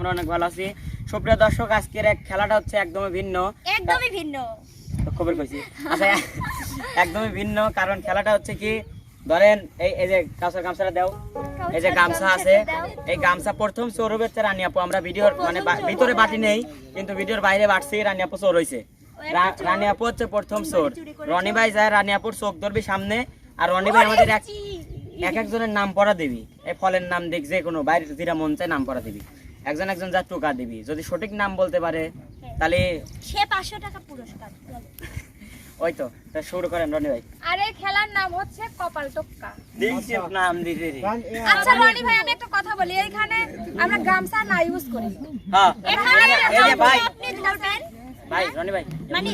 আমরা অনেক ভালো আছি। সুপ্রিয় দর্শক আজকের এক খেলাটা হচ্ছে একদমই ভিন্ন। একদমই ভিন্ন। খবর কইছি। আচ্ছা একদমই ভিন্ন কারণ খেলাটা হচ্ছে কি ধরেন এই এই যে কাঁচার গামছাটা দাও। এই যে গামছা আছে এই গামছা প্রথম চোর হবে রানী আপু। আমরা ভিডিওর মানে ভিতরে বাটি নেই কিন্তু ভিডিওর বাইরে বাটছি রানী আপু চোর হয়েছে রানী আপু হচ্ছে প্রথম চোর। রনি ভাই যায় রানী আপুর চোখ ধরবি সামনে আর রনি ভাই আমাদের এক এক একজনের নাম পড়া দিবি। এই ফলের নাম দেখ যে কোনো বাইরে যেটা মন চায় নাম পড়া দিবি। একজন একজন যা টোকা দিবি। যদি সঠিক নাম বলতে পারে তাহলে সে পাঁচশো টাকা পুরস্কার। ওই তো তা শুরু করেন রনি ভাই। আর খেলার নাম হচ্ছে কপাল টক্কা। দেখছি নাম দিতে আচ্ছা রনি ভাই আমি একটা কথা বলি। এইখানে আমরা গামছা না ইউজ করি। হ্যাঁ। এখানে ভাই। আপনি ধরবেন। ভাই রনি ভাই। মানে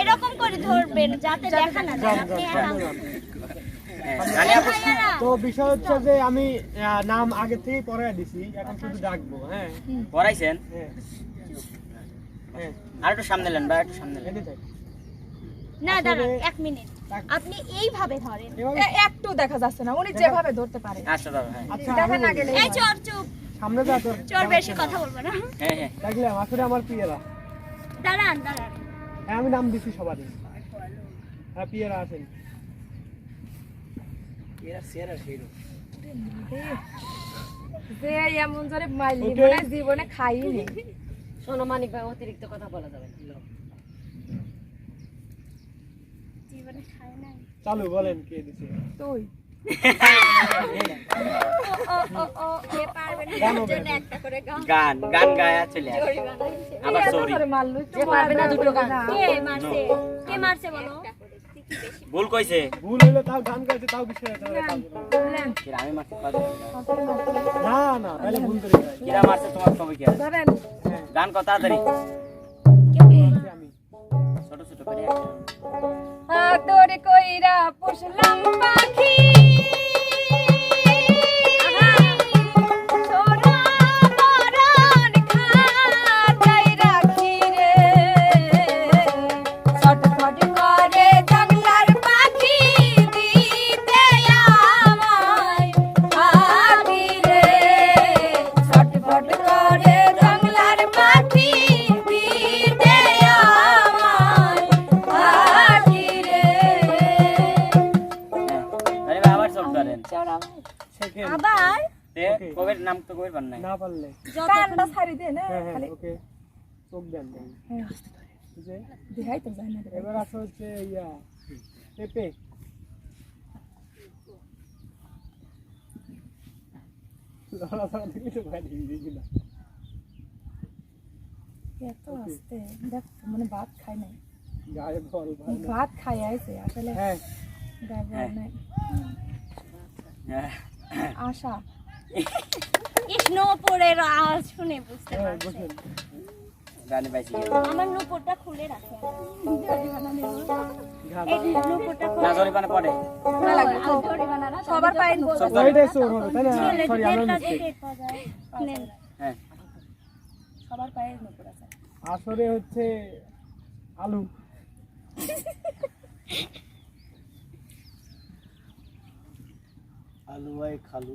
এরকম করে ধরবেন যাতে দেখা না যায়। আপনি হ্যাঁ, ভাইয়ারা, তো বিষয় হচ্ছে যে আমি নাম আগে থেকেই পড়ায় দিছি এখন শুধু ডাকবো হ্যাঁ। পড়াইছেন? হ্যাঁ। হ্যাঁ। আর একটু সামনে নেন ভাই একটু সামনে নেন। না দাঁড়ান এক মিনিট। আপনি এইভাবে ধরেন। একটু দেখা যাচ্ছে না উনি যেভাবে ধরতে পারে। আচ্ছা দাদা হ্যাঁ। আচ্ছা দেখা না গেলে এই চোর চুপ সামনে যা তোর। চোর বেশি কথা বলব না। হ্যাঁ হ্যাঁ। দেখলাম আসলে আমার পিয়েরা দাঁড়ান দাঁড়ান। হ্যাঁ আমি নাম দিছি সবারই। হ্যাঁ পিয়েরা আছেন। যে এমন জোরে মাইলি মনে জীবনে খাইনি। জীবনে খায় নাই। চালু বলেন কে দিছে। তুই। ও ও ও কে পারবে না। গান গান। গান গান গায়া চলে দিছে। আবার সরি মারলো একটু মারবে না দুটো গান। কে মারছে? কে মারছে বলো? ভুল কইছে। ভুল হইল তাও গান গাইছে তাও। কিরা আমি মারছি না। না তাহলে ভুল করে কিরা মারছে তোমার কবে কি আছে? ধরেন। গান কত তাড়াতাড়ি। আমি। ছোট ছোট করে আ আদর কইরা পুষলাম পাখি। পারলে কানটা ছাড়ি দে না? হ্যাঁ হ্যাঁ খালি ওকে। চোখ দেন দেন। হ্যাঁ, দেখাই তো এবার আসা হচ্ছে ইয়া। পেপে। দেখলি তো। এত আসতে। দেখ মানে ভাত খাই নাই। গায়ে বল ভাত খাই আইছে আসলে হ্যাঁ। গায়ে বল নাই। হ্যাঁ, আশা। ইস নূপুরের আওয়াজ শুনে বুঝতে হ্যাঁ পারছেন। বসেন গানে পাইছি। আমার নূপুরটা খুলে রাখেন ঘাস এই না খুলে জরিমানা পড়ে। না লাগবে তো। জরিমানা না সবার পায়ে নুপুর। চোখ ধরেন হবে তাই না সরি আমার ছেলেদেরটা মিস্টেক দেখে পাওয়া যায়। নেন। হ্যাঁ। সবার পায়ে নুপুর আছে। আসলে হচ্ছে আলু। আলু ভাই খালু।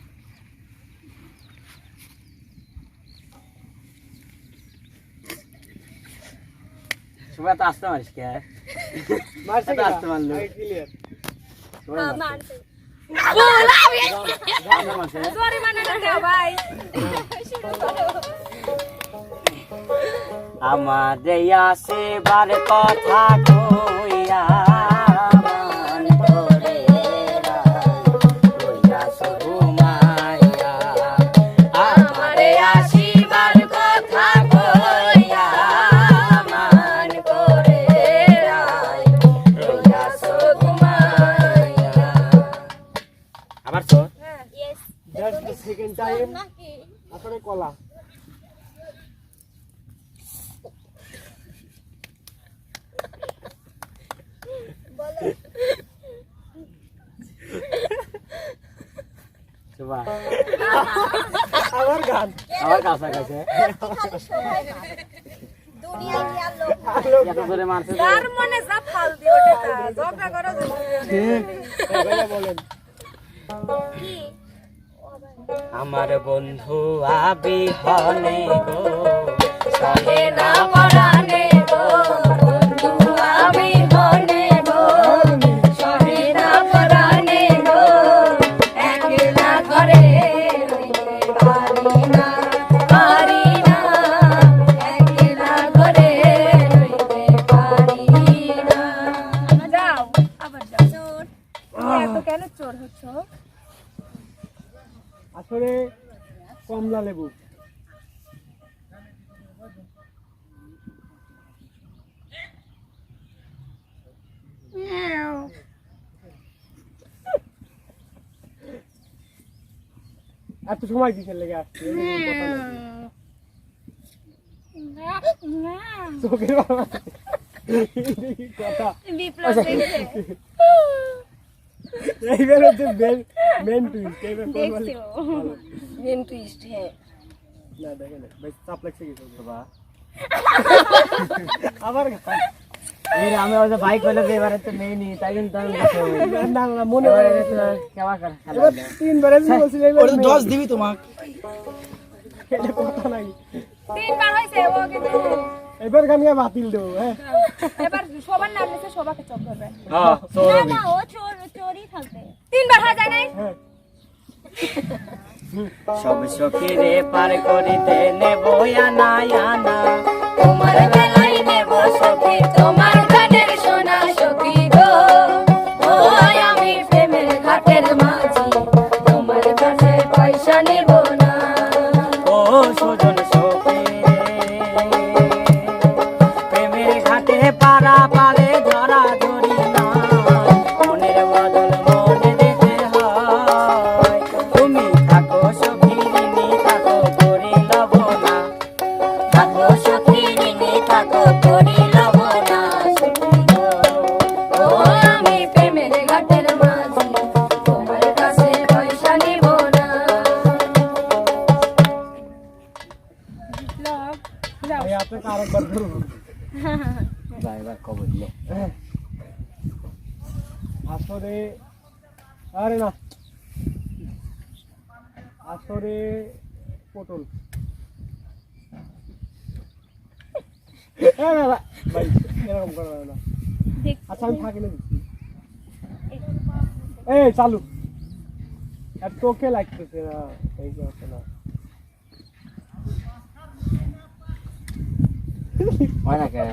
সবাই তো আসতে পারিস কে মারছে এটা আসতে। ক্লিয়ার হ্যাঁ, মারছে। মারছে। গানে না দাও ভাই আমার আসেবার কথা কইয়া বলেন আমার বন্ধু আবি হলে গো সহে না পরানে সময় কিসের লেগে আসছে চোখের বাবা। এটা কি কথা বিপ্লব দেখছে এইবার হচ্ছে মেন টুইস্ট এইবার কোন বলে দেখছে ও। মেন টুইস্ট হ্যাঁ না দেখেন বেশ চাপ লাগছে কি করব শোভা আবার গান। এই আমি ওই যে বাইক হলে এবারে তো নেই নি তাই কিন্তু না মনে করে তিনবার আমি বলছি। দিবি তোমাক। এটা কথা নাই। তিনবার হয়েছে ও কিন্তু এবার গান গা বাতিল দেবো হ্যাঁ? এবার সবার নাম নিচে সবাকে চোখ ধরবে হ্যাঁ না না ও চোর চোরই থাকবে। তিনবার হয়ে যায় নাই? সব সখীরে পার করিতে নেব আনা আনা তোমার বেলায় নেব সখী, তোমার গানের সোনা সখী গো। আসরে আরে না। আসরে পটল। হ্যাঁ না না, ভাই এরকম করা না। আচ্ছা আমি এই চালু। আর তোকে লাগতেছে না এই যে হচ্ছে না। হয় না কে?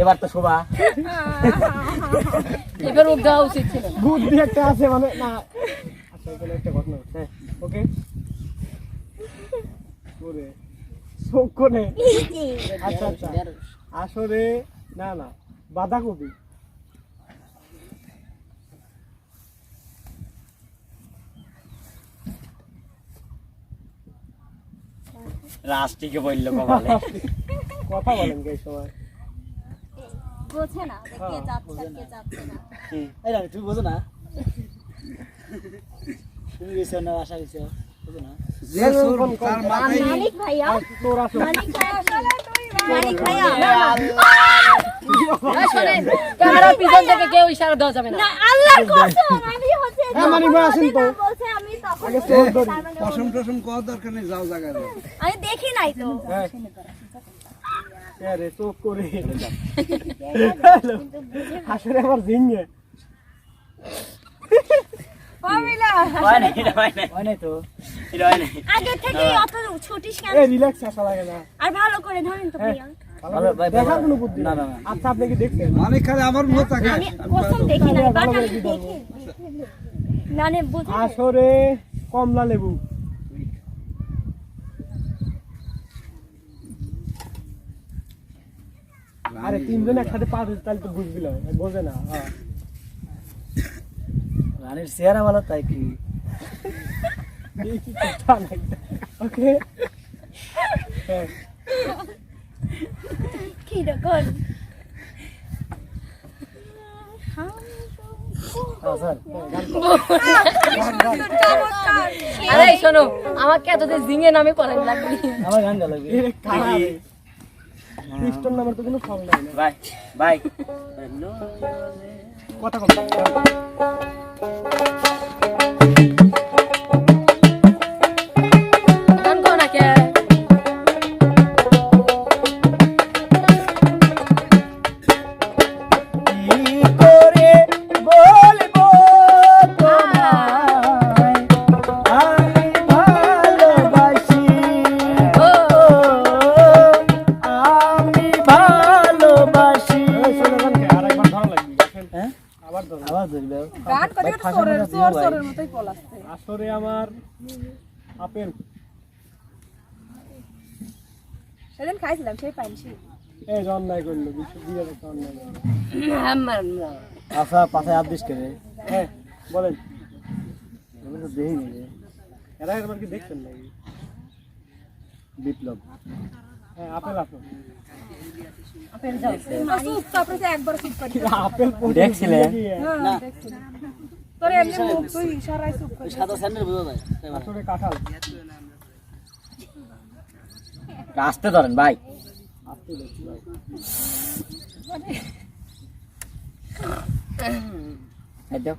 এবার তো শোভা। এবার ও দেওয়া উচিত ছিল। বুদ্ধি একটা আছে মানে না। আচ্ছা এখানে একটা ঘটনা হচ্ছে ওকে। ওরে চোখ কোনে আচ্ছা আচ্ছা। আসরে না না বাঁধাকপি। রাষ্ট্রীকে বলল কথা বলেন কে এই সময়। বোঝে না যে কে যাচ্ছে আর কে যাচ্ছে না এই রানী তুমি বোঝো না তুমি গেছো না আশা গেছো বোঝো না মানিক ভাইয়া তোর ভাইয়া মানিক ভাইয়া শোনেন ক্যামেরার পিছন থেকে কেউ ইশারা দেওয়া যাবে না না আল্লাহর কসম আমি হচ্ছে হ্যাঁ, ভাই আসেন তো। বলছে আমি তখন আগে চোর ধরি তার মানে পশম টসম কর দরকার নেই যাও জায়গায় আমি দেখি নাই তো হ্যাঁ হ্যাঁ রে চোখ করে। আসলে আমার জিঙ্গে অমিলা। হয় হয় আর। আচ্ছা আপনি কি দেখছেন? খালি আমার মুখ থাকে আমি কসম দেখি নাই ভালো বাট করে আমি কি দেখি মানে বুঝে আসরে কমলা লেবু আরে তিনজন একসাথে হয়েছে তাহলে তো বুঝবিল বোঝে না হ্যাঁ। রানীর চেহারা ভালো তাই কি? ওকে? হ্যাঁ। আরে শোনো আমাকে এতদিন জিঙে নামে পড়াই লাগবে। আমার গান লাগবে। খ্রিস্টান নামের তো কোনো ফল নাই। ভাই ভাই কথা কম। গান কত মতোই আসরে আমার আপেল। সেদিন খাইছিলাম সেই পাইছি এই অন্যায় করল বিশ্ব বিয়ে একটা অন্যায় করল। আমার আচ্ছা পাশে হাত দিস করে হ্যাঁ বলেন। আমি তো দেখিনি এরা একবার কি দেখছেন নাকি? বিপ্লব। হ্যাঁ? হ্যাঁ আসতে ধরেন ভাই। দাও।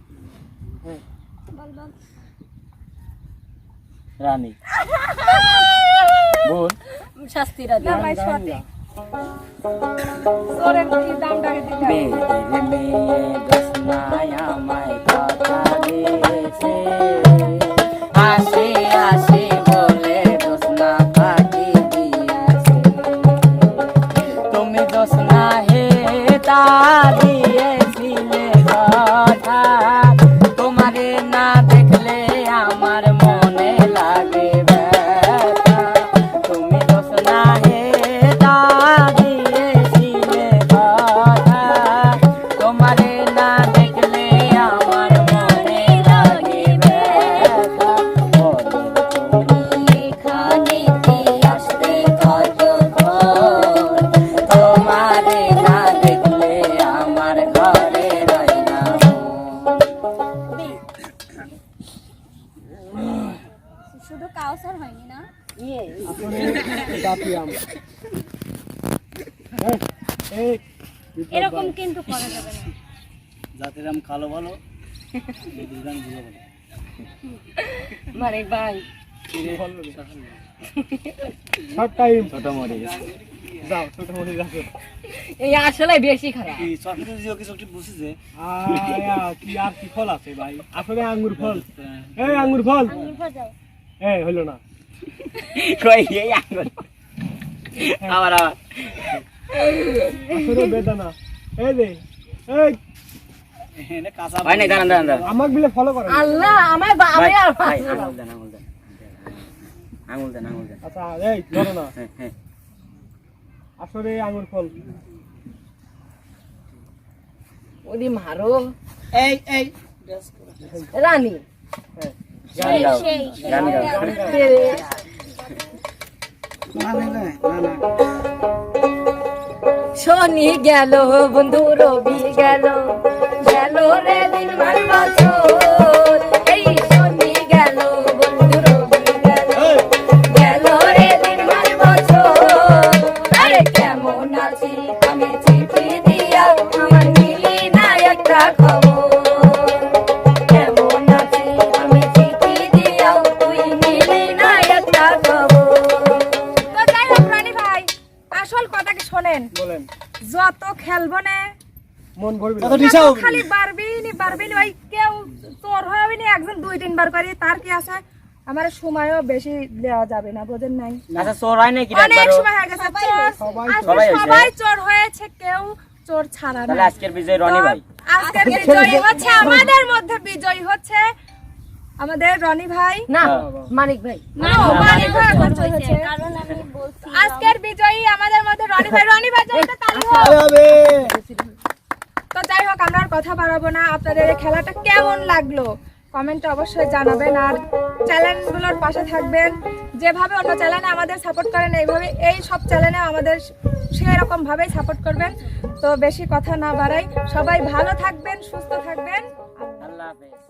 রানী। বোন। শাস্তি না এরকম কিন্তু করা যাবে না। জাতির আম কালো ভালো বিদ্যুৎ গান ভালো। মানে ভাই। শর্ট টাইম ছোট মরিচ যাও ছোট রাখো এই আসলে বেশি খারাপ। কি চকলেট দিও কি চকলেট বসেছে আয়া কি আর কি ফল আছে ভাই? আসলে আঙ্গুর ফল। এই আঙ্গুর ফল। যাও এই হলো না। কই এই আঙ্গুর? আবার আবার। আসলে বেদানা এই দে এই। ভাই নাই দাঁড়ান দাঁড়ান আমাকে বিলে ফলো করে আল্লাহ আমার বা- আমি আর ভাই আঙুল দেন আঙুল দেন আঙুল দেন। আঙুল দেন আচ্ছা এই ধরো না। হ্যাঁ হ্যাঁ। আসলে আঙ্গুর ফল। ওদি মারো। এই এই। রানী। গান গাও সেই গান গাও না না না না শনি গেল বন্ধু রবি গেল। গেল রে দিন মান বছর এই শনি গেল বন্ধু রবি গেল। গেল রে দিন মান বছর আরে কেমন আছি? আমি চিঠি দিয়া আমার মিলি না একটা খবর। কেমন আছি? আমি চিঠি দিয়াও তুই মিলি না একটা খবর। তো যাই হোক রানী ভাই আসল কথাকে শোনেন। বলেন। যত খেলব না। মন ভরবি খালি পারবি নি পারবি নি ভাই কেউ তোর হবে নি একজন দুই তিনবার করি তার কি আছে? আমার সময়ও বেশি দেওয়া যাবে না বোঝেন নাই? আচ্ছা চোর হয় নাকি অনেক সময় হয়ে গেছে সবাই। সবাই চোর হয়েছে কেউ চোর ছাড়া না আজকের বিজয় রনি ভাই। আজকের বিজয়ী হচ্ছে আমাদের মধ্যে বিজয়ী হচ্ছে। আমাদের রনি ভাই? না হ্যাঁ। মানিক ভাই। না, মানিক ভাই হচ্ছে। কারণ আমি বলছি আজকের বিজয়ী আমাদের মধ্যে রনি ভাই। রনি ভাই জন্য তালি হবে তো যাই হোক আমরা আর কথা বাড়াবো না। আপনাদের এই খেলাটা কেমন লাগল? কমেন্টে অবশ্যই জানাবেন আর চ্যানেলগুলোর পাশে থাকবেন। যেভাবে অন্য চ্যানেলে আমাদের সাপোর্ট করেন এইভাবে এই সব চ্যানেলে আমাদের সেই রকম সাপোর্ট করবেন। তো বেশি কথা না বাড়াই। সবাই ভালো থাকবেন সুস্থ থাকবেন। আল্লাহ হাফেজ।